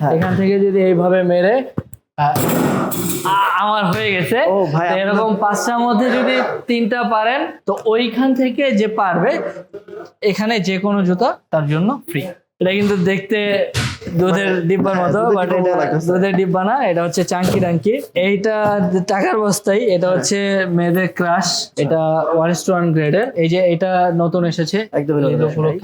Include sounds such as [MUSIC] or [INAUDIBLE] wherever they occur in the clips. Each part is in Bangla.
হ্যাঁ। এখান থেকে যদি এইভাবে মেরে আমার হয়ে গেছে। এরকম পাঁচটার মধ্যে যদি তিনটা পারেন তো ওইখান থেকে যে পারবে এখানে যে কোনো জুতা তার জন্য ফ্রি এটা কিন্তু দেখতে দুধের ডিব্বার হ্যাঁ, মতো বাট এটা দুধের ডিব্বা না এটা হচ্ছে চাঙ্কি টাঙ্কি। এইটা টাকার বস্তাই এটা হচ্ছে মেয়েদের ক্রাশ এটা ওয়ান টু ওয়ান গ্রেডের এই যে এটা নতুন এসেছে একদম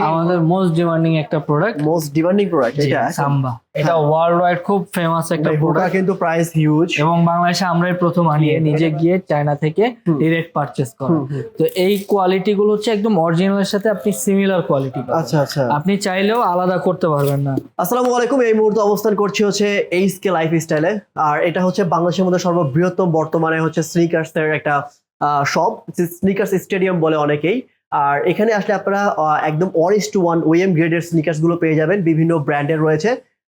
আমাদের মোস্ট ডিমান্ডিং একটা প্রোডাক্ট মোস্ট ডিমান্ডিং প্রোডাক্ট এটা। সাম্বা। এটা ওয়ার্ল্ড ওয়াইড খুব ফেমাস একটা প্রোডাক্ট কিন্তু প্রাইস হিউজ এবং বাংলাদেশে আমরাই প্রথম আনিয়ে নিজে গিয়ে চায়না থেকে ডিরেক্ট পারচেস করা। তো এই কোয়ালিটি গুলো হচ্ছে একদম অরিজিনালের সাথে আপনি সিমিলার কোয়ালিটি আচ্ছা আচ্ছা। আপনি চাইলেও আলাদা করতে পারবেন না। আসসালামু আলাইকুম এই মুহূর্তে অবস্থান করছি হচ্ছে এইচ কে লাইফ স্টাইলে আর এটা হচ্ছে বাংলাদেশের মধ্যে সর্ববৃহত্তম বর্তমানে হচ্ছে স্নিকার্স এর একটা শপ স্নিকার্স স্টেডিয়াম বলে অনেকেই। আর এখানে আসলে আপনারা একদম ইস টু ওয়ান ওএম গ্রেডের স্নিকার্সগুলো পেয়ে যাবেন। বিভিন্ন ব্র্যান্ডের রয়েছে।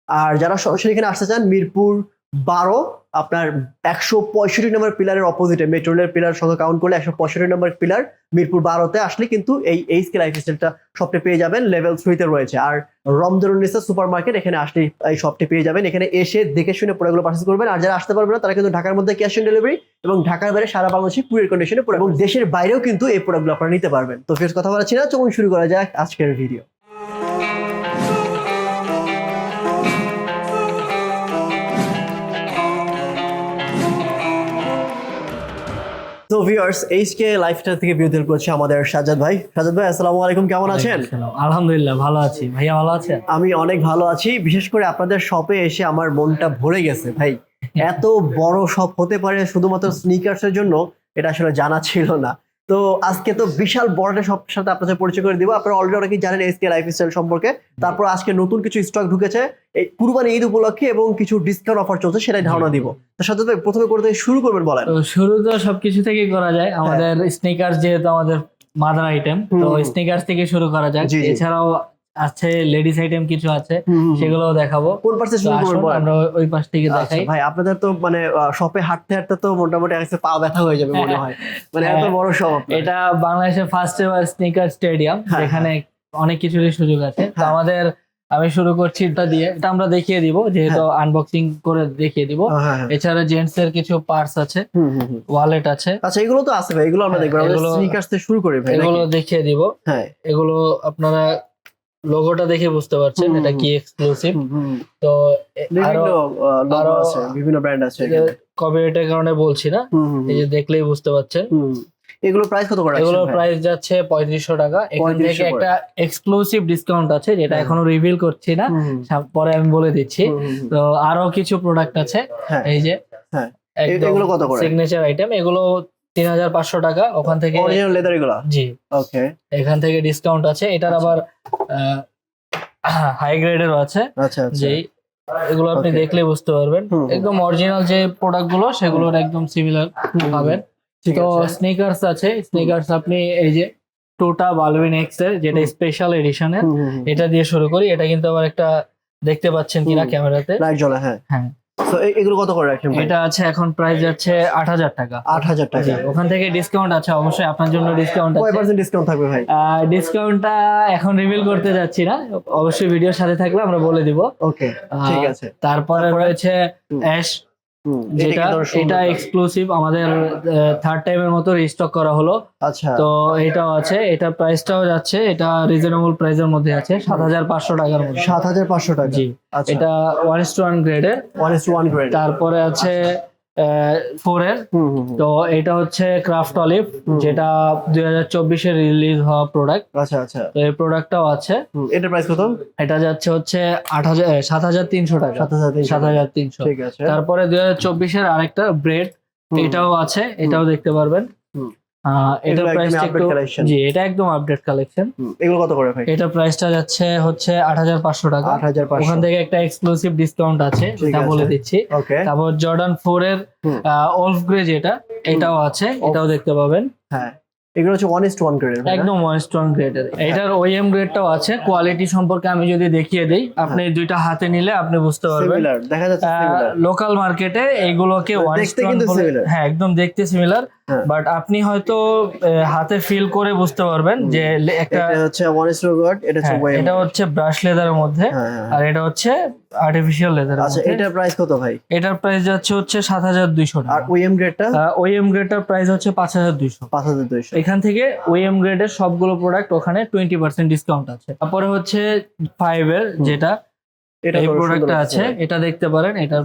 আর যারা সরাসরি এখানে আসতে চান, মিরপুর বারো, আপনার একশো পঁয়ষট্টি নম্বর পিলারের অপোজিটে মেট্রোলের পিলার সঙ্গে কাউন্ট করলে একশো পঁয়ষট্টি নম্বর পিলার মিরপুর বারোতে আসলে কিন্তু এই এইচ কে লাইফ স্টাইলটা শপটা পেয়ে যাবেন লেভেল থ্রিতে রয়েছে। আর রমজানুন্নিসা সুপার মার্কেট এখানে আসলে এই শপটি পেয়ে যাবেন। এখানে এসে দেখে শুনে প্রোডাক্টগুলো পার্চেস করবেন। আর যারা আসতে পারবে না, তারা কিন্তু ঢাকার মধ্যে ক্যাশ অন ডেলিভারি এবং ঢাকার বাইরে সারা বাংলাদেশে কুরিয়ার কন্ডিশনে এবং দেশের বাইরেও কিন্তু এই প্রোডাক্টগুলো আপনারা নিতে পারবেন। তো ফের কথা বলাচ্ছি না, চলুন শুরু করা যাক আজকের ভিডিও তো ভিউয়ার্স এইচকে লাইফস্টাইল থেকে বিরোধী করছে আমাদের সাজাদ ভাই। সাজাদ ভাই আসসালামু আলাইকুম কেমন আছেন? আলহামদুলিল্লাহ ভালো আছি। ভাইয়া ভালো আছেন? আমি অনেক ভালো আছি। বিশেষ করে আপনাদের শপে এসে আমার মনটা ভরে গেছে ভাই। [LAUGHS] এত বড় শপ হতে পারে শুধুমাত্র স্নিকার্সের জন্য এটা আসলে জানা ছিল না। তো আজকে তো বিশাল বড় একটা শপের সাথে আপনাদের পরিচয় করে দিব। আপনারা অলরেডি অনেকেই জানেন এসকে লাইফস্টাইল সম্পর্কে। তারপর আজকে নতুন কিছু স্টক ঢুকেছে। এই কুরবানি ঈদ উপলক্ষে এবং কিছু ডিসকাউন্ট অফার চলছে সেটাই ধারণা দিব। তো সাথে প্রথমে করতে শুরু করবেন বলেন। শুরু তো সবকিছু থেকে করা যায়। আমাদের স্নিকার্স যেহেতু আমাদের মাদার আইটেম তো। স্নিকার্স থেকে শুরু করা যায়। এছাড়াও আছে লেডিস আইটেম কিছু আছে সেগুলোও দেখাবো। কোন তো শুরু বলেন আমরা ওই- পাশ থেকে আচ্ছা, দেখাই। ভাই আপনাদের তো মানে শপে হাঁটতে হাঁটতে তো মোটামুটি আজকে পা ব্যথা হয়ে যাবে মনে হয়। মানে এত হ্যাঁ। বড় শপ এটা বাংলাদেশের ফার্স্ট এভার স্নিকার স্টেডিয়াম হ্যাঁ, যেখানে অনেক কিছুরই সুযোগ আছে। তো হ্যাঁ। আমাদের আমি শুরু করছি এটা দিয়ে। এটা আমরা দেখিয়ে দিব যেহেতু আনবক্সিং করে দেখিয়ে দিব। হ্যাঁ হ্যাঁ। এছাড়া জেন্টস এর কিছু পার্টস আছে ওয়ালেট আছে। আচ্ছা এগুলো তো আছে ভাই এগুলো আমরা হ্যাঁ, দেখব। আমরা এগুলো- স্নিকার্স থেকে শুরু করি ভাই এগুলো দেখিয়ে দিব। হ্যাঁ। এগুলো আপনারা লোগোটা দেখে বুঝতে পারছেন এটা কি এক্সক্লুসিভ। তো আরও আরো- আছে বিভিন্ন ব্র্যান্ড আছে। কপিরাইটের কারণে বলছি না এই যে দেখলেই বুঝতে পারছেন এগুলো প্রাইস কত করে ভাই? প্রাইস যাচ্ছে পঁয়ত্রিশশো টাকা এখান থেকে একটা এক্সক্লুসিভ ডিসকাউন্ট আছে যেটা। এখনও রিভিল করছি না পরে আমি বলে দিচ্ছি। তো আরও কিছু প্রোডাক্ট আছে হ্যাঁ এই যে হ্যাঁ। এগুলো কত করে? সিগনেচার আইটেম এগুলো তিন হাজার পাঁচশো টাকা ওখান থেকে অরিজিনাল লেদার এগুলো? জি। ওকে এখান থেকে ডিসকাউন্ট আছে। এটার আচ্ছা। আবার হাই গ্রেডেরও আছে। আচ্ছা আচ্ছা। যে এগুলো আপনি দেখলে বুঝতে পারবেন। একদম অরিজিনাল যে প্রোডাক্টগুলো সেগুলোর একদম সিমিলার পাবেন। তো স্নিকার্স আছে। স্নিকার্স আপনি এই যে টোটা বালভিন এক্সের যেটা স্পেশাল এডিশনের। এটা দিয়ে শুরু করি। এটা কিন্তু আবার একটা দেখতে পাচ্ছেন কিনা ক্যামেরাতে। লাইট জ্বলে হ্যাঁ। হ্যাঁ। তো এগুলো কত করে রাখেন এটা আছে এখন প্রাইস যাচ্ছে আট হাজার টাকা। আট হাজার টাকা। ওখান থেকে ডিসকাউন্ট আছে অবশ্যই আপনার জন্য ডিসকাউন্ট কয় পার্সেন্ট ডিসকাউন্ট থাকবে ভাই? ডিসকাউন্টটা এখন রিভিল করতে যাচ্ছি না অবশ্যই ভিডিওর সাথে থাকলে আমরা বলে দিব। ওকে ঠিক আছে। তারপরে রয়েছে অ্যাশ যেটা এটা এক্সক্লুসিভ আমাদের থার্ড টাইমের মতো রিস্টক করা হলো। আচ্ছা। তো এটাও আছে এটা প্রাইসটাও যাচ্ছে এটা রিজনেবল প্রাইসের মধ্যে আছে সাত হাজার পাঁচশো টাকার মধ্যে। সাত হাজার পাঁচশো টাকা। জি আচ্ছা। এটা ওয়ান ইস টু ওয়ান গ্রেডের ওয়ান ইস ওয়ান গ্রেড তারপরে আছে ফোর এর। তো এটা হচ্ছে ক্রাফট অলিভ যেটা দুই হাজার চব্বিশে রিলিজ হওয়া প্রোডাক্ট আচ্ছা আচ্ছা। তো এই প্রোডাক্টটাও আছে। এটা প্রাইস কত? এটা যাচ্ছে হচ্ছে আট হাজার সাত হাজার তিনশো টাকা। সাত হাজার তিনশো সাত হাজার তিনশো। ঠিক আছে। তারপরে দুই হাজার চব্বিশের আরেকটা ব্রেড এটাও আছে এটাও দেখতে পারবেন। এগুলো প্রাইস একটু জি এটা একদম আপডেট কালেকশন হুম, এগুলো কত করে ভাই? এটা প্রাইসটা যাচ্ছে হচ্ছে আট হাজার পাঁচশো টাকা। ওখান থেকে একটা এক্সক্লুসিভ ডিসকাউন্ট আছে এটা বলে দিচ্ছি। তারপর জর্ডান ফোর এর হুম। ওলফ গ্রে যেটা এটাও আছে এটাও দেখতে পাবেন। হ্যাঁ। এগুলো হচ্ছে ওয়ান ইস ওয়ান একদম ওয়ান স্টোন গ্রেডের এটার ওএম গ্রেডটাও আছে কোয়ালিটি সম্পর্কে আমি যদি দেখিয়ে দিই আপনি দুইটা হাতে নিলে আপনি বুঝতে পারবেন। সিমিলার দেখা যাচ্ছে লোকাল মার্কেটে এইগুলোকে ওয়ান হ্যাঁ একদম দেখতে সিমিলার হ্যাঁ। বাট আপনি হয়তো হাতে ফিল করে বুঝতে পারবেন যে একটা হচ্ছে ইস গার্ড এটা হচ্ছে হ্যাঁ, এটা হচ্ছে ব্রাশ লেদারের মধ্যে হ্যাঁ হ্যাঁ, আর এটা হচ্ছে আর্টিফিশিয়াল লেদার আচ্ছা এটার প্রাইস কত ভাই? এটার প্রাইস যাচ্ছে হচ্ছে সাত হাজার দুইশো আর টাকা ওএম গ্রেডটা ওএম গ্রেডের প্রাইস হচ্ছে পাঁচ হাজার দুইশো। পাঁচ হাজার দুইশো। এখান থেকে ওএম গ্রেডের সবগুলো প্রোডাক্ট ওখানে টোয়েন্টি পার্সেন্ট ডিসকাউন্ট আছে। তারপরে হচ্ছে ফাইভ এর যেটা এটা এই প্রোডাক্টটা আছে এটা দেখতে পারেন এটার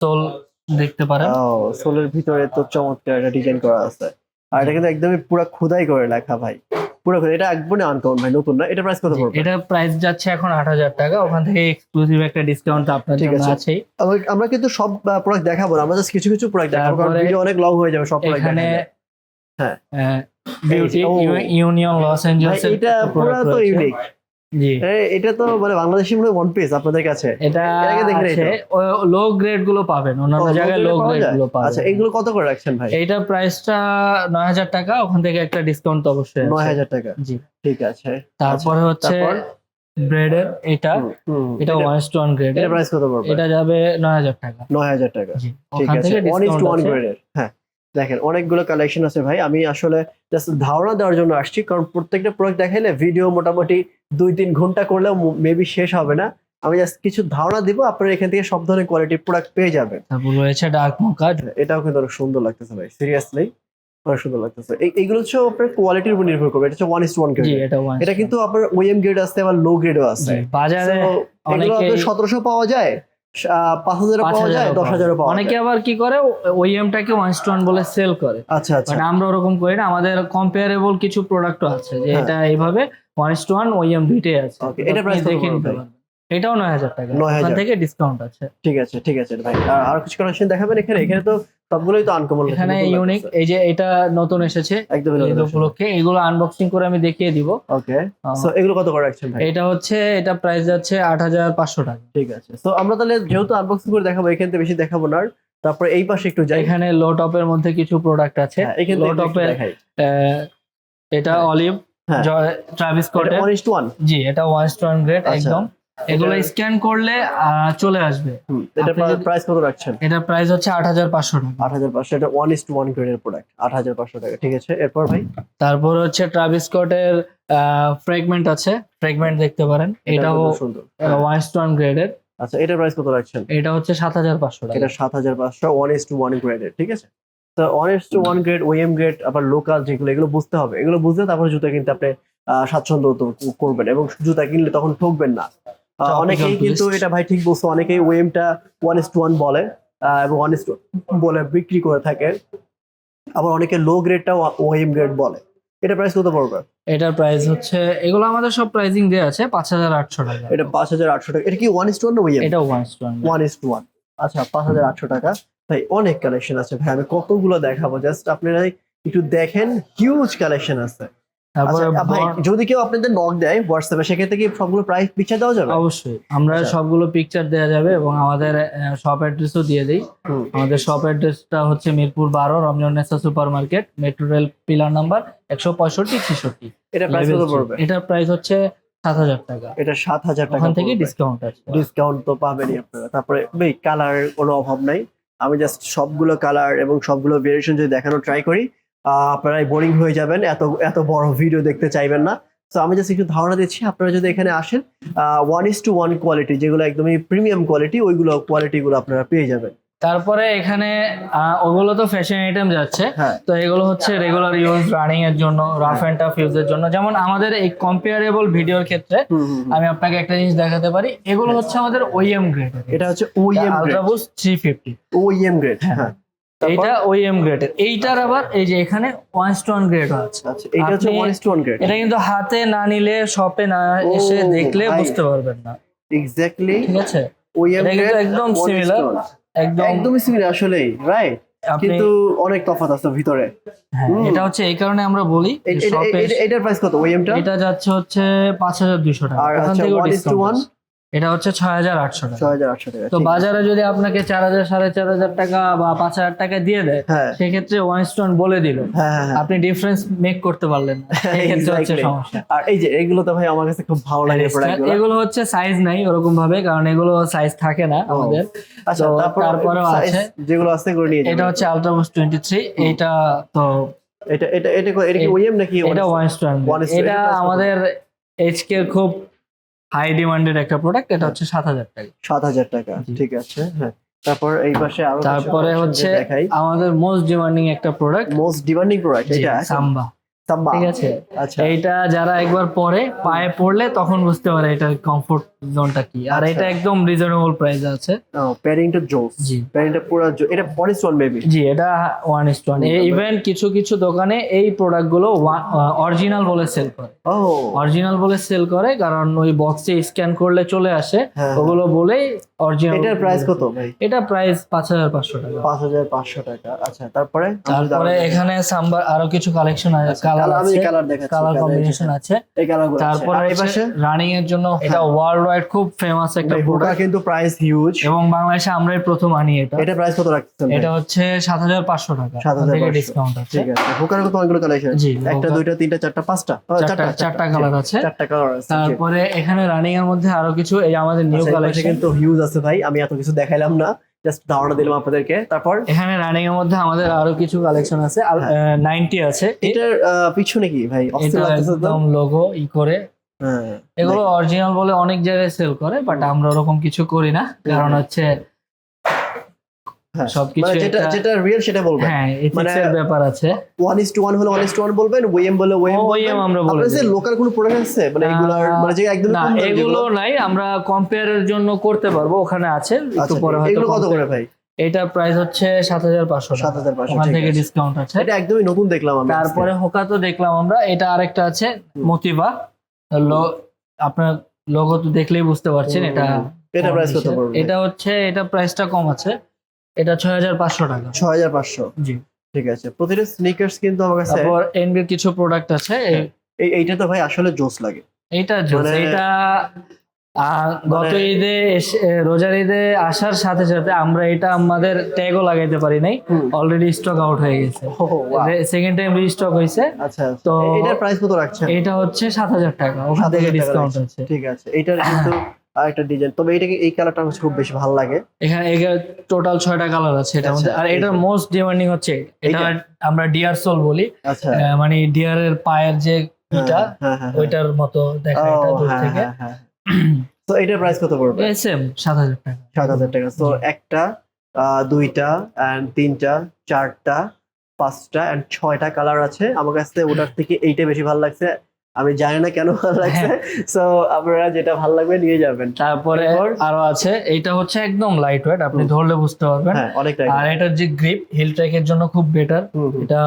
তোল দেখতে পারেন। সোলের ভিতরে তো চমৎকার একটা ডিজাইন করা আছে। আর এটা কিন্তু একদমই পুরো খোদাই করে লেখা ভাই। পুরো খোদাই। এটা একবারে আনকমন ভাই নতুন না। এটা প্রাইস কত পড়বে? এটা প্রাইস যাচ্ছে এখন আট হাজার টাকা। ওখান থেকে এক্সক্লুসিভ একটা ডিসকাউন্ট আপনার জন্য আছে। আমরা- কিন্তু সব প্রোডাক্ট দেখাবো না। আমরা জাস্ট কিছু কিছু প্রোডাক্ট দেখাবো। কারণ ভিডিও অনেক লং হয়ে যাবে সব প্রোডাক্ট এখানে হ্যাঁ। বিউটি ইউনিয়ন লস এঞ্জেলস এটা পুরো তো ইউনিক এটা তো মানে বাংলাদেশি মনে ওয়ান পিস আপনাদের কাছে। এটা লো গ্রেডগুলো পাবেন অন্যান্য জায়গায় লো গ্রেডগুলো পাবেন। আচ্ছা এগুলো কত করে রাখছেন ভাই? এইটার প্রাইসটা নয় হাজার টাকা ওখান থেকে একটা ডিসকাউন্ট তো অবশ্যই আছে। নয় হাজার টাকা। জি। ঠিক আছে। তারপরে হচ্ছে ব্রেডের এটা এটা এটা- ওয়ান টু ওয়ান গ্রেড এটা প্রাইস কত পড়বে? এটা যাবে নয় হাজার টাকা। নয় হাজার টাকা। জি ঠিক ওখান আছে থেকে ওয়ান টু ওয়ান গ্রেডের হ্যাঁ। দেখেন অনেকগুলো কালেকশন আছে ভাই। আমি আসলে জাস্ট ধারণা দেওয়ার জন্য আসছি কারণ প্রত্যেকটা প্রোডাক্ট দেখাইলে ভিডিও মোটামুটি দুই তিন ঘণ্টা করলেও মেবি শেষ হবে না। আমি জাস্ট কিছু ধারণা দিব আপনারা এখান থেকে সব ধরনের কোয়ালিটির প্রোডাক্ট পেয়ে যাবেন। তারপর রয়েছে ডার্ক মোকা এটাও কিন্তু অনেক সুন্দর লাগতেছে ভাই সিরিয়াসলি অনেক সুন্দর লাগতেছে। এই এইগুলো হচ্ছে আপনার কোয়ালিটির উপর নির্ভর করবে এটা হচ্ছে one is one G grade এটা কিন্তু আপনার ওএম গ্রেড আছে আবার লো গ্রেডও আছে। বাজারে এগুলো সতেরোশো পাওয়া যায় পাঁচ হাজারও পাওয়া যায় দশ হাজারও পাওয়া অনেকে আবার কি করে ওইএমটাকে ওয়ান টু ওয়ান বলে সেল করে। আচ্ছা আচ্ছা। আমরা ওরকম করি না আমাদের কম্পেয়ারেবল কিছু প্রোডাক্টও আছে যে হ্যাঁ। এটা এইভাবে ওয়ান টু ওয়ান ওইএম দুইটাই আছে। এটা আপনি দেখে নিতে ভাই? এটাও নয় হাজার টাকা। 9,000 ওখান থেকে ডিসকাউন্ট আছে। ঠিক আছে ঠিক আছে ভাই। আর কিছু কালেকশন দেখাবেন এখানে? এখানে তো সবগুলোই তো আনকমন এখানে ইউনিক এই যে এটা নতুন এসেছে একদম উপলক্ষে। এগুলো আনবক্সিং করে আমি দেখিয়ে দিব। ওকে সো এগুলো কত করে রাখছেন ভাই? এটা হচ্ছে এটা প্রাইস যাচ্ছে আট হাজার পাঁচশো টাকা। ঠিক আছে। সো আমরা তাহলে যেহেতু আনবক্সিং করে দেখাবো এখান থেকে বেশি দেখাবো না তারপর এই পাশে একটু যাই। এখানে লো টপের মধ্যে কিছু প্রোডাক্ট আছে। হ্যাঁ, লো একটু টপের এটা হ্যাঁ। অলিভ হ্যাঁ। Travis স্কটের one is to one G এটা ওয়ান স্টোন গ্রেড আচ্ছা। একদম। এগুলো এটা- স্ক্যান করলে চলে আসবে। এটা প্রাইস কত রাখছেন? এটার প্রাইস হচ্ছে আট হাজার পাঁচশো টাকা। আট হাজার পাঁচশো এটা ওয়ান ইস টু ওয়ান গ্রেডের প্রোডাক্ট আট হাজার পাঁচশো টাকা ঠিক আছে? এরপর ভাই? তারপর হচ্ছে ট্রাভিস স্কটের ফ্রেগমেন্ট আছে ফ্রেগমেন্ট দেখতে পারেন। এটাও সুন্দর। ওয়ান স্টোন গ্রেডের আচ্ছা এটার প্রাইস কত রাখছেন? এটা হচ্ছে সাত হাজার পাঁচশো টাকা। এটা সাত হাজার পাঁচশো ওয়ান ইস টু ওয়ান গ্রেডের ঠিক আছে? তো one is to one grade OEM grade আবার লোকাল যেগুলো এগুলো বুঝতে হবে। এগুলো বুঝলে তারপরে জুতা কিনতে আপনি স্বাচ্ছন্দ্য করবেন এবং জুতা কিনলে তখন ঠকবেন না। অনেকেই কিন্তু এটা ভাই ঠিক বলছো অনেকেই ওএমটা ওয়ান ইস টু ওয়ান বলে এবং ওয়ান ইস টু বলে বিক্রি করে থাকে। আবার অনেকে লো গ্রেডটা ওএম গ্রেড বলে। এটা প্রাইস কত পড়বে? এটার প্রাইস হচ্ছে এগুলো আমাদের সব প্রাইসিং দেওয়া আছে পাঁচ হাজার আটশো টাকা। এটা পাঁচ হাজার আটশো টাকা। এটা কি one is to one OEM এটা one stone one is to one আচ্ছা পাঁচ হাজার আটশো টাকা। ভাই অনেক কালেকশন আছে। ভাই আমি কতগুলো দেখাবো? জাস্ট আপনারা একটু দেখেন হিউজ কালেকশন আছে। ভাই যদি কেউ আপনাদের নক দেয় হোয়াটসঅ্যাপে সেক্ষেত্রে কি সবগুলো প্রাইস পিছিয়ে দেওয়া যাবে? অবশ্যই। আমরা আচ্ছা। সবগুলো পিকচার দেওয়া যাবে এবং আমাদের শপ অ্যাড্রেসও দিয়ে দিই। আমাদের শপ অ্যাড্রেসটা হচ্ছে মিরপুর বারো Ramzan Nesa supermarket metro rail pillar number একশো পঁয়ষট্টি ছেষট্টি। এটা প্রাইস কত পড়বে? এটার প্রাইস হচ্ছে সাত হাজার টাকা। এটা সাত হাজার টাকা থেকে ডিসকাউন্ট আছে। ডিসকাউন্ট তো পাবেনই আপনারা। তারপরে ভাই কালার কোনো অভাব নাই। আমি জাস্ট সবগুলো কালার এবং সবগুলো ভেরিয়েশন যদি দেখানো ট্রাই করি আপনারা বোরিং হয়ে যাবেন এত এত বড় ভিডিও দেখতে চাইবেন না। তো আমি জাস্ট একটু ধারণা দিচ্ছি আপনারা যদি এখানে আসেন one is to one quality যেগুলো একদমই প্রিমিয়াম কোয়ালিটি ওইগুলো কোয়ালিটি গুলো আপনারা পেয়ে যাবেন। তারপরে এখানে ওগুলো তো ফ্যাশন আইটেম যাচ্ছে। হ্যাঁ। তো এগুলো হচ্ছে রেগুলার ইউজ রানিং এর জন্য রাফ অ্যান্ড টাফ ইউজের জন্য। যেমন আমাদের এই কম্পেয়ারেবল ভিডিওর ক্ষেত্রে। আমি আপনাকে একটা জিনিস দেখাতে পারি। এগুলো হচ্ছে আমাদের ওইএম গ্রেড এটা হচ্ছে OEM grade Ultraboost three fifty OEM grade হ্যাঁ। এইটা ওইএম গ্রেডের এইটার আবার এই যে এখানে ওয়ান স্টোন গ্রেড আছে। আচ্ছা এটা হচ্ছে ওয়ান ওয়ান গ্রেড এটা কিন্তু হাতে না নিলে শপে না এসে দেখলে বুঝতে পারবেন না। এক্স্যাক্টলি ঠিক আছে? এটা গ্রেড একদম সিমিলার একদম একদমই সিমিলার আসলেই রাইট কিন্তু অনেক তফাৎ আছে ভিতরে। হ্যাঁ, এটা হচ্ছে এই কারণে আমরা বলি এটা- এটা- এটার প্রাইস কত? ওইএমটা এটা যাচ্ছে হচ্ছে পাঁচ হাজার দুইশো টাকা। আর আচ্ছা থেকেও টু ডিসকাউন্ট ওয়ান এটা হচ্ছে ছয় হাজার আটশো টাকা। ছয় হাজার আটশো টাকা তো বাজারে যদি আপনাকে চার হাজার সাড়ে চার হাজার টাকা বা পাঁচ হাজার টাকা দিয়ে দেয় হ্যাঁ। সেক্ষেত্রে ওয়ান স্টোন বলে দিল। হ্যাঁ হ্যাঁ আপনি ডিফারেন্স মেক করতে পারলেন [LAUGHS] আর এই যে এগুলো তো ভাই আমার কাছে খুব ভালো লাগে এগুলো হচ্ছে সাইজ নাই ওরকম ভাবে কারণ এগুলো সাইজ থাকে না আমাদের। আচ্ছা তারপরেও আছে। যেগুলো আছে এটা হচ্ছে আলট্রাবুস টোয়েন্টি থ্রি এইটা তো এটা এটা এটা কো- এটা কি ওএম নাকি এটা ওয়ান স্টোন One stone, এটা এটা? আমাদের এইচকে খুব হাই ডিমান্ডের একটা প্রোডাক্ট এটা হচ্ছে সাত হাজার টাকা। সাত হাজার টাকা ঠিক আছে হ্যাঁ। তারপর এই পাশে আরও তারপরে হচ্ছে আমাদের মোস্ট ডিমান্ডিং একটা প্রোডাক্ট মোস্ট ডিমান্ডিং প্রোডাক্ট এটা সাম্বা ঠিক আছে? আচ্ছা। এইটা যারা একবার পরে পায়ে পড়লে তখন বুঝতে পারে এটার কমফোর্ট জোনটা কি। আর আচ্ছা। এটা একদম রিজনেবল প্রাইস আছে। প্যারিং টু জোস জি। প্যারিংটা পুরো এটা ওয়ান বেবি জি এটা ওয়ান ইস ওয়ান ইভেন কিছু কিছু দোকানে এই প্রোডাক্টগুলো অরিজিনাল বলে সেল করে। ও। অরিজিনাল বলে সেল করে কারণ ওই বক্সে স্ক্যান করলে চলে আসে। হ্যাঁ। ওগুলো বলেই অরিজিনাল এটার প্রাইস কত ভাই? এটা প্রাইস পাঁচ হাজার পাঁচশো টাকা। পাঁচ হাজার পাঁচশো টাকা। আচ্ছা তারপরে? তারপরে এখানে সাম্বার আরও কিছু কালেকশন আছে। কালার আমি কালার দেখাচ্ছি কালার কম্বিনেশন আছে। এই কালার তারপরে এই পাশে? রানিং এর জন্য এটা ওয়ার্ল্ড ওয়াইড খুব ফেমাস একটা প্রোডাক্ট কিন্তু প্রাইস হিউজ এবং বাংলাদেশে আমরাই প্রথম আনি এটা। এটা প্রাইস কত রাখছেন এটা হচ্ছে সাত হাজার পাঁচশো টাকা। 7,500 ডিসকাউন্ট আছে। ঠিক আছে। হুকার কত অনেকগুলো কালেকশন জি, একটা দুইটা তিনটা চারটা পাঁচটা। চারটা চারটা কালার আছে। চারটা কালার আছে তারপরে এখানে রানিং এর মধ্যে আরও কিছু এই আমাদের নিউ আচ্ছা, কালেকশন কিন্তু হিউজ আছে ভাই। আমি এত কিছু দেখাইলাম না। জাস্ট ধারণা দিলাম আপনাদেরকে। তারপর? এখানে রানিং এর মধ্যে আমাদের আরও কিছু কালেকশন আছে। নাইনটি আছে। এটার পিছনে কি ভাই? একদম লোগো ই করে। হ্যাঁ। এগুলো অরিজিনাল বলে অনেক জায়গায় সেল করে বাট আমরা ওরকম কিছু করি না। কারণ হচ্ছে হ্যাঁ। সবকিছু মানে যেটা যেটা রিয়েল সেটা বলবেন। হ্যাঁ মানে- এর ব্যাপার আছে। ওয়ান ইস টু ওয়ান হলে ওয়ান ইস টু ওয়ান বলবেন ওয়েম বলে ওয়েম OEM আমরা বলে আপনার দিই। লোকাল কোনো প্রোডাক্ট আছে? মানে এগুলার মানে যে একদম না এগুলো নাই আমরা কম্পেয়ারের জন্য করতে পারব ওখানে আছে একটু পরে হয়তো আচ্ছা, এগুলো কত করে ভাই? এটা প্রাইস হচ্ছে সাত হাজার পাঁচশো 7,500 ওখান ঠিক থেকে ডিসকাউন্ট আছে। এটা একদমই নতুন দেখলাম আমি তারপরে হোকা তো দেখলাম আমরা এটা আরেকটা আছে মোতিবা। আপনার লোগো তো দেখলেই বুঝতে পারছেন এটা এটা প্রাইস কত পড়বে? এটা হচ্ছে এটা প্রাইসটা কম আছে। এটা ছয় হাজার পাঁচশো টাকা। ছয় হাজার পাঁচশো। জি। ঠিক আছে। প্রতিটা স্নিকার্স কিন্তু আমার কাছে তারপর এনবির কিছু প্রোডাক্ট আছে এই- এই এইটা তো ভাই আসলে জোস লাগে। এইটা জোস। মানে- এটা গত মানে- ঈদে রোজার ঈদে আসার সাথে সাথে আমরা এটা আমাদের ট্যাগও লাগাইতে পারি নাই। অলরেডি স্টক আউট হয়ে গেছে। সেকেন্ড টাইম রিস্টক হয়েছে আচ্ছা তো- তো এটার প্রাইস কত রাখছেন? এটা হচ্ছে সাত হাজার টাকা। ওখান থেকে ডিসকাউন্ট আছে। ঠিক আছে। এটার কিন্তু [LAUGHS] আরেকটা ডিজাইন তবে এটা এই কালারটা কাছে খুব বেশি ভালো লাগে। এখানে টোটাল ছয়টা কালার আছে মধ্যে আচ্ছা, আর এটার মোস্ট ডিমান্ডিং হচ্ছে এটা আমরা ডিয়ার সোল বলি। আচ্ছা। মানে ডিয়ারের পায়ের যে ইটা হ্যাঁ, হ্যাঁ, হ্যাঁ। ওইটার মতো দেখা এটা দূর থেকে। তো এটার প্রাইস কত পড়বে? সেম সাত হাজার টাকা। সাত হাজার টাকা। তো একটা দুইটা অ্যান্ড তিনটা চারটা পাঁচটা অ্যান্ড ছয়টা কালার আছে। আমার কাছে ওটার থেকে এইটা বেশি ভালো লাগছে। আমি জানি না কেন ভালো লাগছে। হ্যাঁ। সো আপনারা যেটা ভালো লাগবে নিয়ে যাবেন। তারপরে আরও আছে এইটা হচ্ছে একদম লাইট ওয়েট আপনি ধরলে বুঝতে পারবেন। হ্যাঁ আর এটার যে গ্রিপ হিল ট্র্যাকের জন্য খুব বেটার। এটা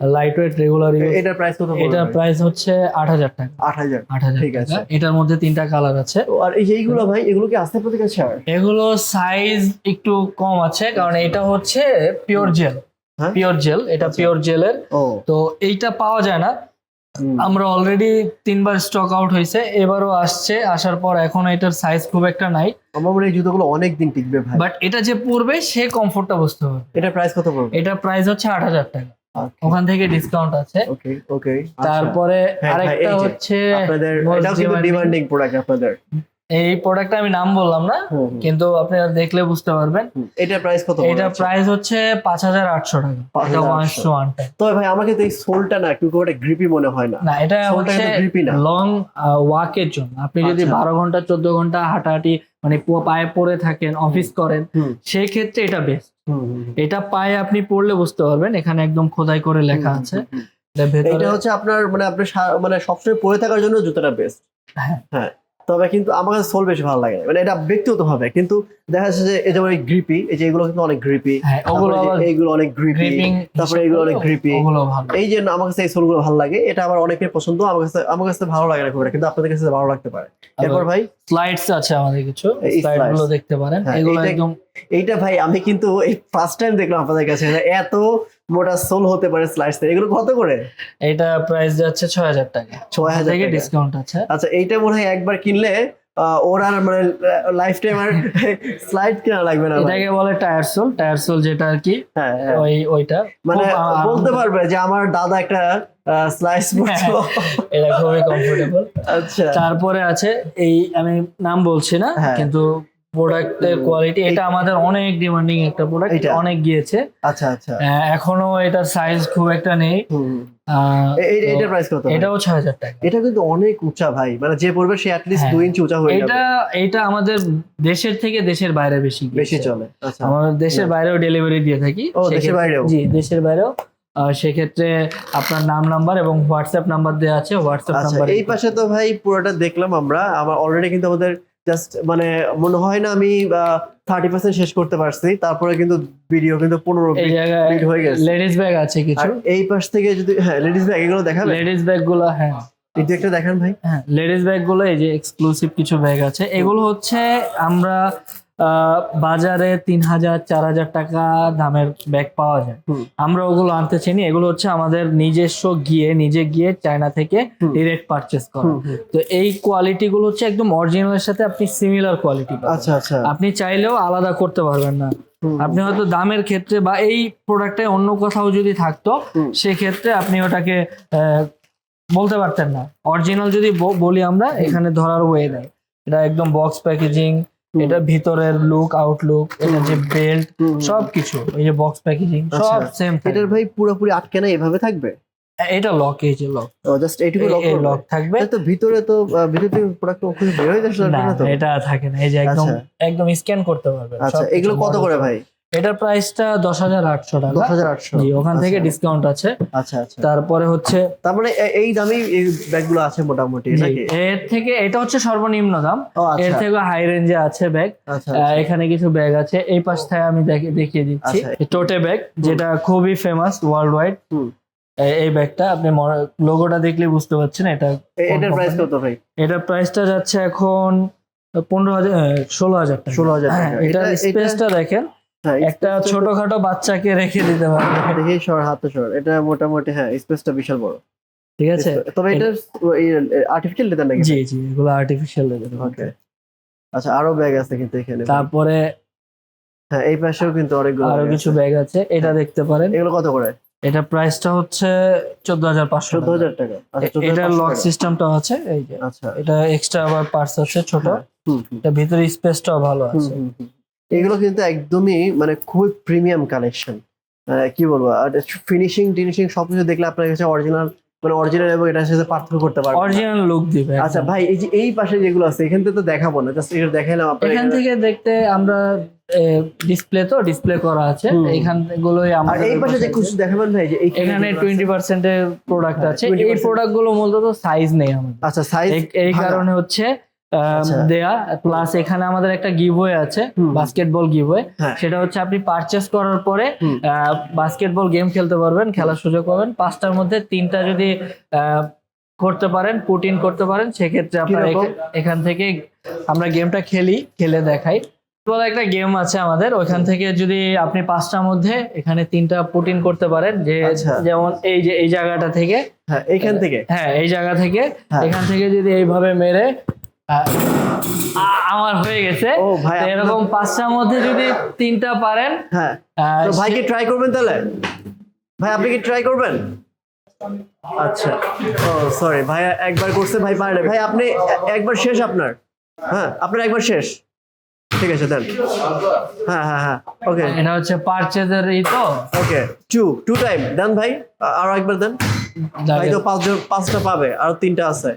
লাইট ওয়েট রেগুলার এটার প্রাইস কত এটার প্রাইস হচ্ছে আট হাজার টাকা। আট হাজার। আট হাজার ঠিক আছে। এটার মধ্যে তিনটা কালার আছে। তো আর এই এইগুলো ভাই এগুলো কি আসতে প্রতি কাছে এগুলো সাইজ একটু কম আছে কারণ এটা হচ্ছে পিওর জেল হ্যাঁ? পিওর জেল এটা আচ্ছা। পিওর জেলের ও। তো এইটা পাওয়া যায় না। আমরা অলরেডি তিনবার স্টক আউট হয়েছে এবারও আসছে আসার পর এখন এটার সাইজ খুব একটা নাই। আমার মনে হয় এই জুতোগুলো অনেক দিন টিকবে ভাই। বাট এটা যে পরবে সে কমফোর্টটা বুঝতে পারবে এটা প্রাইস কত পড়বে? এটা প্রাইস হচ্ছে আট হাজার টাকা। ওখান থেকে ডিসকাউন্ট আছে। ওকে ওকে তারপরে হ্যাঁ, আরেকটা হচ্ছে আপনাদের এটা এটাও কিন্তু ডিমান্ডিং প্রোডাক্ট আপনাদের। এই প্রোডাক্টটা আমি নাম বললাম না কিন্তু আপনারা দেখলে বুঝতে পারবেন। এটা প্রাইস কত এটা প্রাইস হচ্ছে? পাঁচ হাজার আটশো টাকা। 5,800 ওয়ান তবে ভাই আমাকে তো এই সোলটা না একটু করে গ্রিপি মনে হয় না। না এটা হচ্ছে কিন্তু গ্রিপি না। লং ওয়াকের জন্য। আপনি যদি আচ্ছা। বারো ঘণ্টা চোদ্দ ঘণ্টা হাঁটাহাঁটি মানে পায়ে পরে থাকেন অফিস করেন সেই ক্ষেত্রে এটা বেস্ট। এটা পায়ে আপনি পড়লে বুঝতে পারবেন এখানে একদম খোদাই করে লেখা আছে। এটা হচ্ছে আপনার মানে আপনি মানে সবসময় পরে থাকার জন্য জুতোটা বেস্ট হ্যাঁ। হ্যাঁ। তবে কিন্তু আমার কাছে সোল বেশি ভালো লাগে। মানে এটা ব্যক্তিগত ভাবে কিন্তু দেখা যাচ্ছে যে এই যেমন গ্রিপি এই যে এগুলো কিন্তু অনেক গ্রিপি হ্যাঁ আবার এইগুলো অনেক গ্রিপি তারপরে এগুলো অনেক গ্রিপি এই যে আমার কাছে এই সোলগুলো ভালো লাগে এটা আমার অনেকের পছন্দ আমার কাছে আমার কাছে ভালো লাগে না খুব কিন্তু আপনাদের কাছে ভালো লাগতে পারে। এরপর ভাই? স্লাইডস আছে আমাদের কিছু এই স্লাইডগুলো দেখতে পারেন হ্যাঁ, এগুলো একদম এইটা ভাই আমি কিন্তু এই ফার্স্ট টাইম দেখলাম আপনাদের কাছে এত মোটা সোল হতে পারে স্লাইডস এগুলো কত করে? এটা প্রাইস যাচ্ছে ছয় হাজার টাকা। ছয় হাজার টাকা। ডিসকাউন্ট আছে। আচ্ছা এইটা মনে হয় একবার কিনলে ওর আর মানে লাইফ টাইম আর [LAUGHS] স্লাইড কেনা লাগবে না। এটাকে বলে টায়ার সোল টায়ার সোল যেটা আর কি হ্যাঁ হ্যাঁ। ওই ওইটা। মানে বলতে পারবে যে আমার দাদা একটা স্লাইস পড়তো এটা খুবই কমফোর্টেবল আচ্ছা। তারপরে আছে এই আমি নাম বলছি না হ্যাঁ। কিন্তু প্রোডাক্টের কোয়ালিটি এটা আমাদের অনেক ডিমান্ডিং একটা প্রোডাক্ট? অনেক গিয়েছে। আচ্ছা আচ্ছা। এখনও এটার সাইজ খুব একটা নেই। হুম। আহ, এ- এই- তো এটার প্রাইস কত এটাও ছয় হাজার টাকা। এটা কিন্তু অনেক উঁচা ভাই মানে যে পড়বে সে অ্যাটলিস্ট। দুই ইঞ্চি উঁচা হয়ে এটা যাবে। এটা আমাদের দেশের থেকে দেশের বাইরে বেশি বেশি চলে আচ্ছা। আমাদের দেশের বাইরেও ডেলিভারি দিয়ে থাকি। ও, দেশের বাইরেও? জি দেশের বাইরেও। সেক্ষেত্রে আপনার নাম নাম্বার এবং হোয়াটসঅ্যাপ নাম্বার দেওয়া আছে হোয়াটসঅ্যাপ আচ্ছা নাম্বার এই পাশে তো ভাই পুরোটা দেখলাম আমরা। আমার অলরেডি কিন্তু আমাদের জাস্ট মানে মনে হয় না আমি থার্টি পার্সেন্ট শেষ করতে পারছি। তারপরে কিন্তু ভিডিও কিন্তু পনেরো মিনিট হয়ে গেছে। লেডিস ব্যাগ আছে কিছু। এই পাশ থেকে যদি হ্যাঁ লেডিস ব্যাগ এগুলো দেখাবে লেডিস ব্যাগগুলো হ্যাঁ। একটু একটা দেখান ভাই। হ্যাঁ লেডিস ব্যাগগুলো এই যে এক্সক্লুসিভ কিছু ব্যাগ আছে। এগুলো হচ্ছে আমরা বাজারে তিন হাজার চার হাজার টাকা দামের ব্যাগ পাওয়া যায়। আমরা ওগুলো আনতে চাইনি এগুলো হচ্ছে আমাদের নিজস্ব গিয়ে নিজে গিয়ে চায়না থেকে ডিরেক্ট পারচেস করা। তো এই কোয়ালিটি গুলো হচ্ছে একদম অরিজিনালের সাথে আপনি সিমিলার কোয়ালিটি আচ্ছা আচ্ছা। আপনি চাইলেও আলাদা করতে পারবেন না। আপনি হয়তো দামের ক্ষেত্রে বা এই প্রোডাক্টে অন্য কোথাও যদি থাকতো সেক্ষেত্রে আপনি ওটাকে আহ, বলতে পারতেন না। অরিজিনাল যদি বলি আমরা এখানে ধরার ওয়ে নেই। এটা একদম বক্স প্যাকেজিং এটা ভিতরের লুক আউটলুক এটা যে বেল্ট। সবকিছু এই যে বক্স প্যাকেজিং আচ্ছা। সব সেম এটার ভাই পুরোপুরি আটকে না এভাবে থাকবে? এটা লক এই যে লক জাস্ট এইটুকু লক লক থাকবে। তো ভিতরে তো ভিতরে প্রোডাক্ট খুব বের হয়ে যাচ্ছে না না তো। এটা থাকে না। এই যে একদম আচ্ছা। একদম স্ক্যান করতে পারবে আচ্ছা এগুলো কত করে। ভাই? এটার প্রাইসটা দশ হাজার আটশো দশ টাকা হাজার আটশো। জি ওখান থেকে আচ্ছা। ডিসকাউন্ট আছে। আচ্ছা আচ্ছা। তারপরে হচ্ছে তারপরে এই দামেই এই ব্যাগগুলো আছে মোটামুটি নাকি? এর থেকে এটা হচ্ছে সর্বনিম্ন দাম। এর আচ্ছা থেকে হাই রেঞ্জে আছে ব্যাগ। আচ্ছা এখানে কিছু ব্যাগ আছে। এই পাশ থেকে আমি দেখে- দেখিয়ে দিচ্ছি। টোটে ব্যাগ যেটা খুবই ফেমাস ওয়ার্ল্ড ওয়াইড এই ব্যাগটা আপনি লোগোটা দেখলে বুঝতে পারছেন এটা এটার প্রাইস কত ভাই? এটার প্রাইসটা যাচ্ছে এখন পনেরো হাজার ষোলো হাজার টাকা। ষোলো হাজার হ্যাঁ, এটার এটা- এটা- স্পেসটা দেখেন। একটা ছোটখাটো বাচ্চাকে রেখে দিতে পারবে দেখি সর হাতে সর এটা মোটামুটি হ্যাঁ স্পেসটা বিশাল বড়। ঠিক আছে? তবে এটা আর্টিফিশিয়াল লেদার নাকি? জি জি এগুলো আর্টিফিশিয়াল ওকে। আচ্ছা আরও ব্যাগ আছে কিন্তু এখানে। তারপরে হ্যাঁ এই পাশেও কিন্তু অনেকগুলো আরও কিছু ব্যাগ আছে এটা দেখতে পারেন। এগুলো কত করে? এটা প্রাইসটা হচ্ছে চোদ্দ হাজার পাঁচশো চোদ্দ হাজার টাকা। এটার লক সিস্টেমটা আছে এই যে। আচ্ছা। এটা এক্সট্রা আবার পার্টস আছে ছোট। হ্যাঁ, এটা ভিতরে স্পেসটাও ভালো আছে। এগুলো কিন্তু একদমই মানে খুবই প্রিমিয়াম কালেকশন কি বলব? ফিনিশিং টিনিশিং সবকিছু দেখলে আপনার কাছে অরিজিনাল মানে অরিজিনাল এবং এটার সাথে পার্থক্য করতে পারবেন অরিজিনাল লুক দিবে আচ্ছা ভাই এই যে এই পাশে যেগুলো আছে এখান থেকে তো দেখাবো না জাস্ট এটা দেখাইলাম আপনার এখান থেকে দেখতে আমরা ডিসপ্লে তো ডিসপ্লে করা আছে। হুম। এইখান গুলোই আর আমাদের এই পাশে যে কিছু দেখাবেন ভাই যে এখানে যেগুলো টোয়েন্টি আছে- পার্সেন্টের প্রোডাক্ট হ্যাঁ, আছে। এই প্রোডাক্টগুলো মূলত সাইজ নেই আমাদের। আচ্ছা সাইজ এই- কারণে হচ্ছে। দেয়া প্লাস এখানে আমাদের একটা গিভওয়ে আছে বাস্কেটবল গিভওয়ে হ্যাঁ। সেটা হচ্ছে আপনি পারচেস করার পরে। বাস্কেটবল গেম খেলতে পারবেন খেলার সুযোগ পাবেন। পাঁচটার মধ্যে তিনটা যদি করতে পারেন পুট ইন করতে পারেন সেক্ষেত্রে আপনার এখান থেকে আমরা গেমটা খেলি খেলে দেখাই। বলে একটা গেম আছে আমাদের ওইখান থেকে যদি আপনি পাঁচটার মধ্যে এখানে তিনটা পুট ইন করতে পারেন যে আচ্ছা। যেমন এই যে এই জায়গাটা থেকে। হ্যাঁ এইখান থেকে? হ্যাঁ এই জায়গা থেকে। হ্যাঁ। এখান থেকে যদি এইভাবে মেরে আমার হয়ে গেছে। ও ভাই এরকম পাঁচটার মধ্যে যদি তিনটা পারেন হ্যাঁ। তো ভাই কি ট্রাই করবেন তাহলে? ভাই আপনি কি ট্রাই করবেন? আচ্ছা। ও সরি ভাই একবার করছে ভাই পারে ভাই আপনি একবার শেষ আপনার। হ্যাঁ আপনার একবার শেষ। ঠিক আছে দেন। হ্যাঁ হ্যাঁ হ্যাঁ ওকে এটা হচ্ছে পারচেজের ই তো। ওকে টু টু টাইম দেন ভাই আরও একবার দেন। ভাই তো পাঁচটা পাবে আর তিনটা আছে।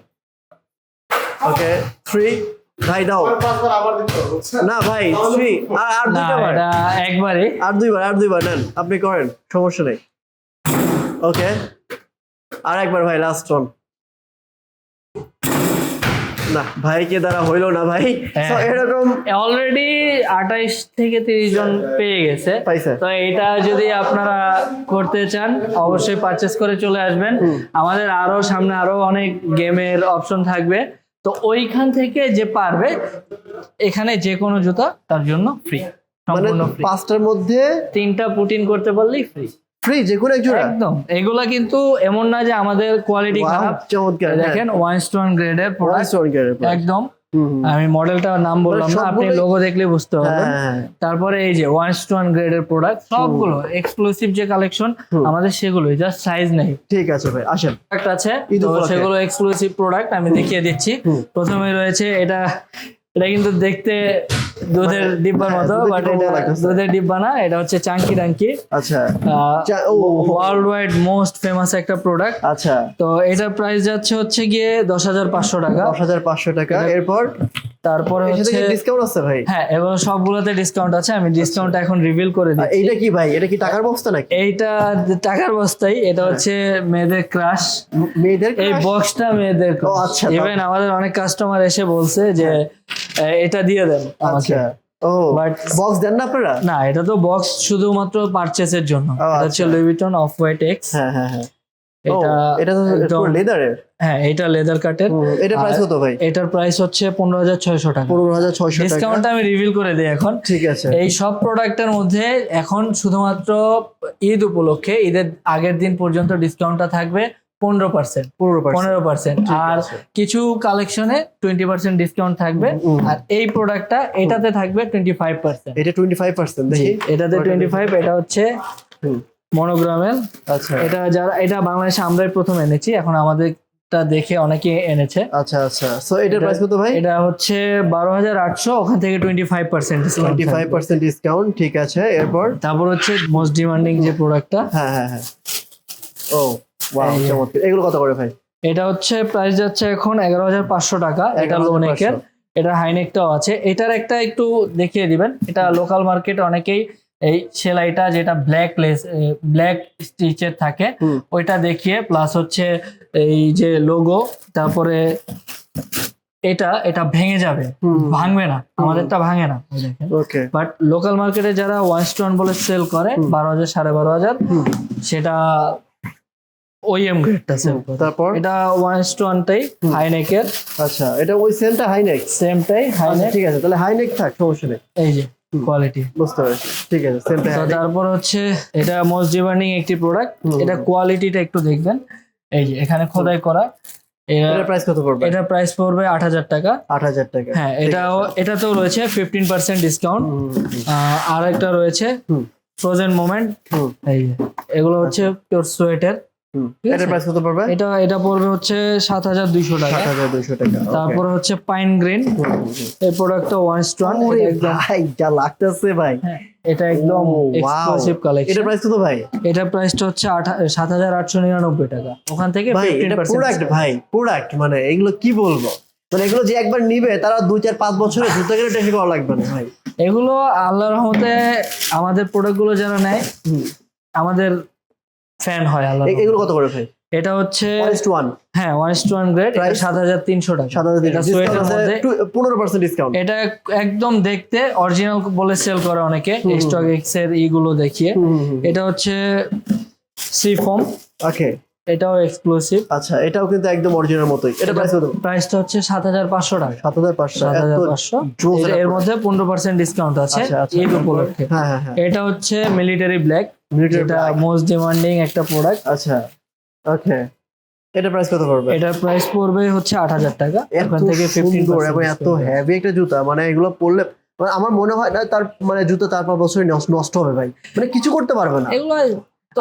ওকে থ্রি ভাই দাও না ভাই থ্রি আর আর না দুইটা বার। এটা একবারে। আর দুইবার আর দুইবার নেন আপনি করেন সমস্যা নেই। ওকে আর একবার ভাই লাস্ট ওয়ান না ভাইকে দ্বারা হইল না ভাই। হ্যাঁ। এরকম অলরেডি আঠাইশ থেকে তিরিশ জন পেয়ে গেছে। তো এটা যদি আপনারা করতে চান অবশ্যই পারচেস করে চলে আসবেন। আমাদের আরও সামনে আরও অনেক গেমের অপশন থাকবে। তো ওইখান থেকে যে পারবে এখানে যে কোনো জুতা তার জন্য ফ্রি মানে পাঁচটার মধ্যে তিনটা পুটিন করতে পারলেই ফ্রি ফ্রি যে কোনো এক জোড়া? একদম এগুলা কিন্তু এমন না যে আমাদের কোয়ালিটি খারাপ। চমৎকার হ্যাঁ। দেখেন ওয়ান স্টোন গ্রেডের প্রোডাক্ট একদম আমি মডেলটার নাম বললাম না আপনি লোগো দেখলে বুঝতে হবে হ্যাঁ। তারপরে এই যে ওয়ান টু ওয়ান গ্রেডের প্রোডাক্ট সবগুলো এক্সক্লুসিভ যে কালেকশন আমাদের সেগুলোই জাস্ট সাইজ নেই। ঠিক আছে ভাই আসেন। প্রোডাক্ট আছে তো সেগুলো এক্সক্লুসিভ প্রোডাক্ট আমি দেখিয়ে দিচ্ছি। প্রথমে রয়েছে এটা এটা কিন্তু দেখতে দুধের মানে- ডিব্বার হ্যাঁ, মতো বাট এটা দুধের ডিব্বা না এটা হচ্ছে চাঙ্কি ডাঙ্কি। আচ্ছা। ওয়ার্ল্ড ওয়াইড মোস্ট ফেমাস একটা প্রোডাক্ট আচ্ছা। তো এটার প্রাইস যাচ্ছে হচ্ছে গিয়ে দশ হাজার পাঁচশো টাকা। দশ হাজার পাঁচশো টাকা। এরপর? তারপরে হচ্ছে ডিসকাউন্ট আছে ভাই? হ্যাঁ এবং সবগুলোতে ডিসকাউন্ট আছে আমি ডিসকাউন্ট এখন রিভিল করে দিচ্ছি। এইটা কি ভাই? এটা কি টাকার বক্সটা নাকি? এইটা টাকার বস্তাই এটা হচ্ছে মেয়েদের ক্রাশ মেয়েদের এই বক্সটা মেয়েদের ও, আচ্ছা, ইভেন আমাদের অনেক কাস্টমার এসে বলছে যে এটা দিয়ে দেন আমাকে। আচ্ছা। ও But বক্স দেন না আপনারা? না এটা তো বক্স শুধুমাত্র পারচেসের জন্য। এটা হচ্ছে আচ্ছা। লুইভিটন অফ হোয়াইট এক্স হ্যাঁ হ্যাঁ হ্যাঁ। এটা এটা তো লেদারের হ্যাঁ এটা লেদার কাটের এটা প্রাইস কত ভাই? এটার প্রাইস হচ্ছে পনেরো হাজার ছয়শো টাকা। পনেরো হাজার ছয়শো টাকা? ডিসকাউন্টটা আমি রিভিল করে দিই এখন। ঠিক আছে। এই সব প্রোডাক্টের মধ্যে এখন শুধুমাত্র ঈদ উপলক্ষে ঈদের আগের দিন পর্যন্ত ডিসকাউন্টটা থাকবে পনেরো পার্সেন্ট পনেরো পার্সেন্ট আর কিছু কালেকশনে টোয়েন্টি পার্সেন্ট ডিসকাউন্ট থাকবে। আর এই প্রোডাক্টটা এটাতে থাকবে টোয়েন্টি ফাইভ পার্সেন্ট এটা টোয়েন্টি ফাইভ পার্সেন্ট এটাতে টোয়েন্টি ফাইভ এটা হচ্ছে মনোগ্রামের। আচ্ছা। এটা যারা এটা বাংলাদেশে আমরাই প্রথম এনেছি এখন আমাদেরটা দেখে অনেকে এনেছে। আচ্ছা আচ্ছা। সো এটার প্রাইস কত ভাই? এটা হচ্ছে বারো হাজার আটশো ওখান থেকে twenty five percent twenty five percent discount ঠিক আছে এরপর? তারপর হচ্ছে মোস্ট ডিমান্ডিং যে প্রোডাক্টটা হ্যাঁ হ্যাঁ হ্যাঁ। ও ওয়াও চমৎকার। এগুলো কত করে ভাই? এটা হচ্ছে প্রাইস যাচ্ছে এখন এগারো হাজার পাঁচশো টাকা এটা লো 11,500 নেকের এটা হাইনেকটাও আছে। এটার একটা একটু দেখিয়ে দিবেন। এটা লোকাল মার্কেটে অনেকেই এই সেলাইটা যেটা ব্ল্যাক লেস ব্ল্যাক স্টিচের থাকে ওইটা দেখিয়ে প্লাস হচ্ছে এই যে লোগো তারপরে এটা এটা ভেঙে যাবে। ভাঙবে না আমাদেরটা ভাঙে না ওকে বাট লোকাল মার্কেটে যারা ওয়ান স্টোন বলে সেল করে। বারো হাজার সাড়ে বারো হাজার। সেটা ওইএম গ্রেডটা সেল করে। তারপর? এটা ওয়ান স্টোনটাই। হাইনেকের আচ্ছা এটা ওই সেমটা হাইনেক সেমটাই হাইনেক ঠিক আছে তাহলে হাইনেক থাক সমস্যা নেই। এই যে। কোয়ালিটি বুঝতে পারছি। ঠিক আছে সেমটা তারপর হচ্ছে এটা মোস্ট ডিমান্ডিং একটি প্রোডাক্ট এটা কোয়ালিটিটা একটু দেখবেন। এই যে এখানে খোদাই করা। এটার প্রাইস কত পড়বে? এটার প্রাইস পড়বে আট হাজার টাকা। আট হাজার টাকা। হ্যাঁ এটাও এটাতেও রয়েছে ফিফটিন পার্সেন্ট ডিসকাউন্ট আর একটা রয়েছে ফ্রোজেন মোমেন্ট এই এগুলো হচ্ছে পিওর সোয়েটার প্রাইস কত পড়বে? এটা এটা পড়বে হচ্ছে টাকা. তারপর হচ্ছে পাইন গ্রিন। এই প্রোডাক্টটা ওয়ান স্টোন একদম ভাই যা লাগতেছে ভাই। হ্যাঁ, এটা একদম ও, এক্সক্লুসিভ কালেকশন এটার প্রাইস কত ভাই? এটা প্রাইসটা হচ্ছে সাত হাজার আটশো নিরানব্বই টাকা। ওখান থেকে ভাই এটা প্রোডাক্ট ভাই প্রোডাক্ট মানে এগুলো কি বলব? মানে এগুলো যে একবার নিবে তারা দুই চার পাঁচ বছরে জুতো কিনে টেস্ট করা লাগবে না ভাই। এগুলো আল্লাহর রহমতে আমাদের প্রোডাক্টগুলো যারা নেয় আমাদের ফ্যান হয় আল্লাহ এগুলো কত করে ভাই? এটা হচ্ছে হ্যাঁ ওয়ান টু ওয়ান গ্রেড? সাত হাজার তিনশো টাকা। সাত পনেরো পার্সেন্ট ডিসকাউন্ট এটা একদম দেখতে অরিজিনাল বলে সেল করে অনেকে স্টক এক্সের ইগুলো দেখিয়ে। এটা হচ্ছে সি ফোম ওকে এটাও এক্সক্লুসিভ আচ্ছা এটাও কিন্তু একদম অরিজিনাল মতোই। এটা প্রাইস কত? প্রাইসটা হচ্ছে সাত হাজার পাঁচশো টাকা। সাত হাজার পাঁচশো। সাত হাজার এত পাঁচশো। জোস এর- মধ্যে পনেরো পার্সেন্ট ডিসকাউন্ট আছে আচ্ছা আচ্ছা। ঈদ উপলক্ষে। হ্যাঁ হ্যাঁ হ্যাঁ। এটা হচ্ছে মিলিটারি ব্ল্যাক যেটা মোস্ট ডিমান্ডিং একটা প্রোডাক্ট আচ্ছা ওকে এটা প্রাইস কত পড়বে? এটার প্রাইস পড়বে হচ্ছে আট হাজার টাকা। এত ওখান থেকে ফিফটিন এত হেভি একটা জুতা মানে এগুলো পরলে মানে আমার মনে হয় না তার মানে জুতো তার পর বছরই নষ্ট- হবে ভাই। মানে কিছু করতে পারবে না। এগুলো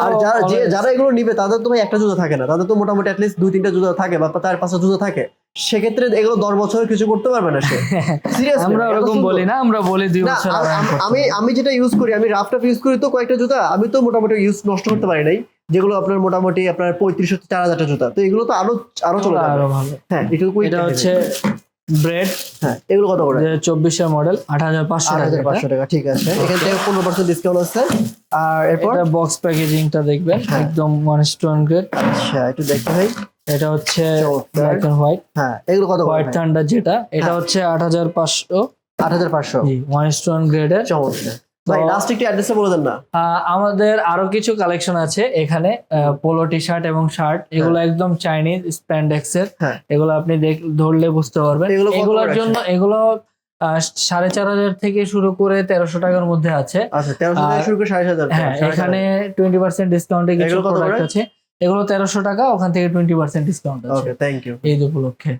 আর যারা যারা এগুলো নিবে তাদের তো ভাই একটা জুতো থাকে না। তাদের তো মোটামুটি অ্যাটলিস্ট দুই তিনটা জুতো থাকে বা তার পাঁচটা জুতো থাকে। সেক্ষেত্রে এগুলো দশ বছর কিছু করতে পারবে না সে। [LAUGHS] সিরিয়াস আমরা ওরকম বলি না আমরা বলি দুই বছর আম- আম- যেটা ইউজ করি আমি রাফ টাফ ইউজ করি তো কয়েকটা জুতা আমি তো মোটামুটি ইউজ নষ্ট করতে পারি নাই যেগুলো আপনার মোটামুটি আপনার পঁয়ত্রিশ চার হাজারটা জুতা। তো এগুলো তো আরও আরও চলে যাবে। আরও ভালো। হ্যাঁ এটা হচ্ছে ব্রেড হ্যাঁ এগুলো কত করে? চব্বিশের মডেল আট হাজার পাঁচশো হাজার পাঁচশো টাকা ঠিক আছে। এখান থেকে পনেরো পার্সেন্ট ডিসকাউন্ট আছে। আর এরপর? বক্স প্যাকেজিংটা দেখবেন হ্যাঁ। একদম ওয়ান স্টোন গ্রেড আচ্ছা একটু দেখতে ভাই এটা হচ্ছে ব্ল্যাক এন্ড হোয়াইট হ্যাঁ এগুলো কত হোয়াইট থান্ডার যেটা এটা হ্যাঁ। হচ্ছে আট হাজার পাঁচশো। আট হাজার পাঁচশো। ওয়ান স্টোন গ্রেডের চমৎকার। ভাই লাস্ট একটু বলে দেন না। আমাদের আরও কিছু কালেকশন আছে। এখানে পোলো টি শার্ট এবং শার্ট এগুলো একদম চাইনিজ স্প্যান্ডেক্স এর হ্যাঁ। এগুলো আপনি দেখ- ধরলে বুঝতে পারবেন। এগুলোর জন্য এগুলো সাড়ে চার হাজার থেকে শুরু করে তেরোশো টাকার মধ্যে আছে। আচ্ছা হ্যাঁ এখানে টোয়েন্টি পার্সেন্ট ডিসকাউন্টে কিছু প্রোডাক্ট আছে। এগুলো তেরোশো টাকা ওখান থেকে টোয়েন্টি পার্সেন্ট ডিসকাউন্ট আছে। ওকে থ্যাংক ইউ এই উপলক্ষে